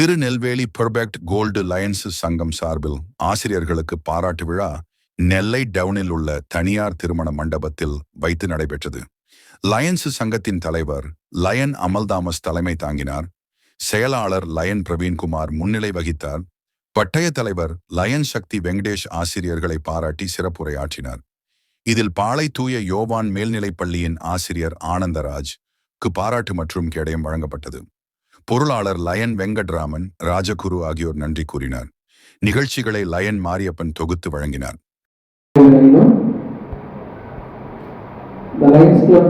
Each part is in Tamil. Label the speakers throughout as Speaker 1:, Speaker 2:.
Speaker 1: திருநெல்வேலி பெர்பெக்ட் கோல்டு லயன்சஸ் சங்கம் சார்பில் ஆசிரியர்களுக்கு பாராட்டு விழா நெல்லை டவுனில் உள்ள தனியார் திருமண மண்டபத்தில் வைத்து நடைபெற்றது. லயன்ஸ் சங்கத்தின் தலைவர் லயன் அமல்தாமஸ் தலைமை தாங்கினார். செயலாளர் லயன் பிரவீன்குமார் முன்னிலை வகித்தார். பட்டய தலைவர் லயன் சக்தி வெங்கடேஷ் ஆசிரியர்களை பாராட்டி சிறப்புரையாற்றினார். இதில் பாளை தூய யோவான் மேல்நிலைப் பள்ளியின் ஆசிரியர் ஆனந்தராஜ் க்கு பாராட்டு மற்றும் கேடயம் வழங்கப்பட்டது. பொருளாளர் லயன் வெங்கட்ராமன் ராஜகுரு ஆகியோர் நன்றி கூறினார். நிகழ்ச்சிகளை லயன் மாரியப்பன் தொகுத்து வழங்கினார்.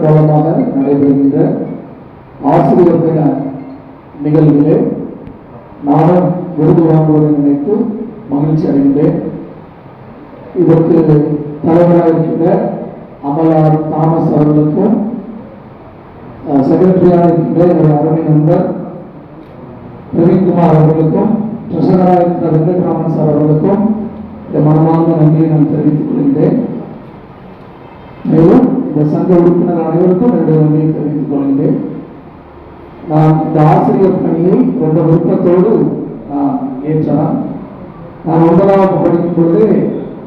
Speaker 2: மூலமாக நடைபெறுகின்ற ஆசிரியர் தின நிகழ்விலே நானும் விருது வாங்குவதை நினைத்து மகிழ்ச்சி அடைந்தேன். இதற்கு தலைவராக இருக்கின்ற அமலார் தாமஸ் அவர்களுக்கும் செக்ரட்டரியாக இருக்கின்ற என்னுடைய அருமை நண்பர் பிரவீன்குமார் அவர்களுக்கும் ட்ரெஷராக இருக்கிற வெங்கட்ராமன் சார் அவர்களுக்கும் இந்த மனமார்ந்த நன்றியை நான் தெரிவித்துக் கொள்கிறேன் மேலும் இந்த சங்க உறுப்பினர் அனைவருக்கும் என்னுடைய நன்றியை தெரிவித்துக் கொள்கிறேன் நான் இந்த ஆசிரியர் பணியை ரொம்ப விருப்பத்தோடு நான் ஏற்றலாம். நான் ஒன்பதாவது படிக்கும் பொழுது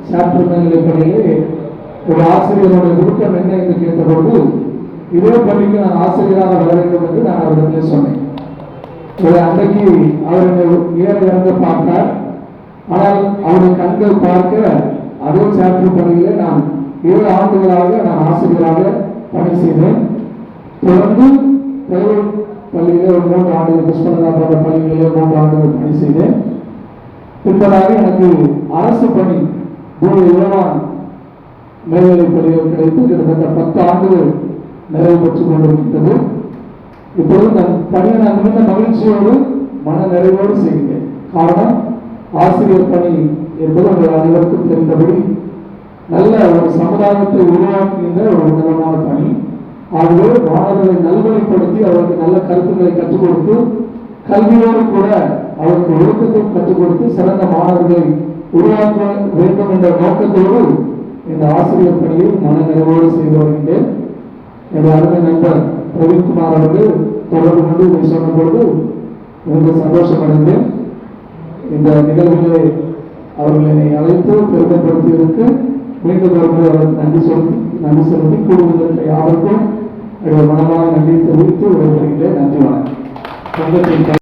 Speaker 2: சாப்பிட்டு மேல்நிலை பணியிலே ஒரு ஆசிரியருடைய விருப்பம் என்ன என்று கேட்டபோது இதே பள்ளிக்கு நான் ஆசிரியராக வர வேண்டும் என்று நான் அவரிடத்தில் சொன்னேன். ஒரு அன்றைக்கு அவருடைய என்னை ஏற பார்த்தார். ஆனால் அவருடைய கண்கள் பார்க்க அதே சாப்டர் பணியில் நான் ஏழு ஆண்டுகளாக நான் ஆசிரியராக பணி செய்தேன். தொடர்ந்து தலைவர் பள்ளியில் ஒரு மூன்று ஆண்டுகள் புஷ்பலதா போன்ற பள்ளிகளிலே மூன்று ஆண்டுகள் பணி செய்தேன். பிற்பதாக எனக்கு அரசு பணி பூமி இளவான் மேல்நிலைப் பள்ளிகள் கிடைத்து கிட்டத்தட்ட பத்து ஆண்டுகள் நிறைவு பெற்றுக் கொண்டிருக்கின்றது. இப்பொழுது நான் பணியை நான் மிகுந்த மகிழ்ச்சியோடு மன நிறைவோடு செய்யுங்க காரணம் ஆசிரியர் பணி என்பது உங்கள் அனைவருக்கும் தெரிந்தபடி நல்ல ஒரு சமுதாயத்தை உருவாக்குகின்ற ஒரு உன்னதமான பணி. ஆகவே மாணவர்களை நல்வழிப்படுத்தி அவருக்கு நல்ல கருத்துக்களை கற்றுக் கொடுத்து கல்வியோடு கூட அவருக்கு ஒழுக்கத்தையும் கற்றுக் கொடுத்து சிறந்த மாணவர்களை உருவாக்க வேண்டும் என்ற நோக்கத்தோடு இந்த ஆசிரியர் பணியை மன நிறைவோடு செய்து வருகின்றேன். என்ற அருமை நண்பர் ரவிக்குமார் அவர்கள் தொடர்பு கொண்டு இதை சொன்ன பொழுது ரொம்ப சந்தோஷம் அடைந்தேன் இந்த நிகழ்விலே அவர்கள் என்னை அழைத்து பெருமைப்படுத்தியதற்கு மீண்டும் அவர்கள் அவருக்கு நன்றி செலுத்தி நன்றி செலுத்தி கூடுவதற்கு யாருக்கும் மனமான நன்றி தெரிவித்து விடைபெறுகின்றேன் நன்றி வணக்கம்.